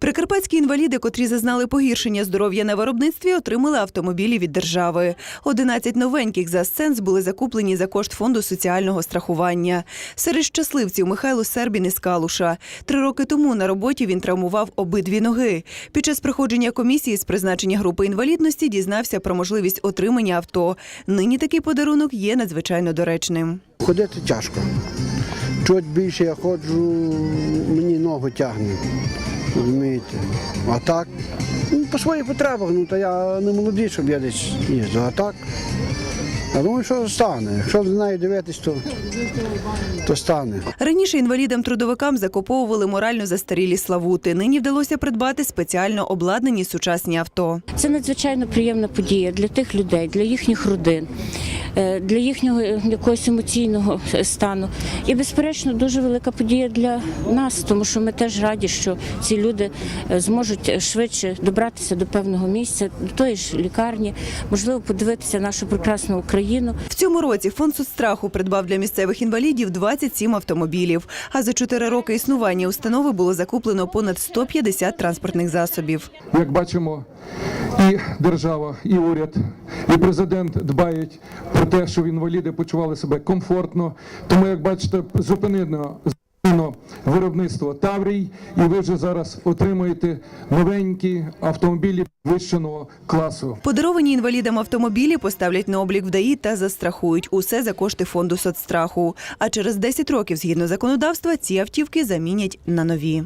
Прикарпатські інваліди, котрі зазнали погіршення здоров'я на виробництві, отримали автомобілі від держави. 11 новеньких за сценс були закуплені за кошт фонду соціального страхування. Серед щасливців Михайло Сербін із Калуша. Три роки тому на роботі він травмував обидві ноги. Під час проходження комісії з призначення групи інвалідності дізнався про можливість отримання авто. Нині такий подарунок є надзвичайно доречним. Ходити тяжко. Чуть більше я ходжу, мені ногу тягне. Розумієте? А так, ну, по своїх потребах, ну то я не молодий, щоб я десь їздив. А так. Я думаю, що стане. Якщо з нею дивитись, то, то стане. Раніше інвалідам-трудовикам закуповували морально застарілі славути. Нині вдалося придбати спеціально обладнані сучасні авто. Це надзвичайно приємна подія для тих людей, для їхніх родин, для їхнього е, якогось емоційного е, стану. І, безперечно, дуже велика подія для нас, тому що ми теж раді, що ці люди е, зможуть швидше добратися до певного місця, до тої ж лікарні, можливо, подивитися нашу прекрасну Україну. В цьому році фонд соцстраху придбав для місцевих інвалідів 27 автомобілів. А за 4 роки існування установи було закуплено понад 150 транспортних засобів. Як бачимо, і держава, і уряд, і президент дбають про те, щоб інваліди почували себе комфортно. Тому, як бачите, зупинено виробництво Таврій, і ви вже зараз отримуєте новенькі автомобілі вищеного класу. Подаровані інвалідам автомобілі поставлять на облік в ДАІ та застрахують усе за кошти фонду соцстраху. А через 10 років, згідно законодавства, ці автівки замінять на нові.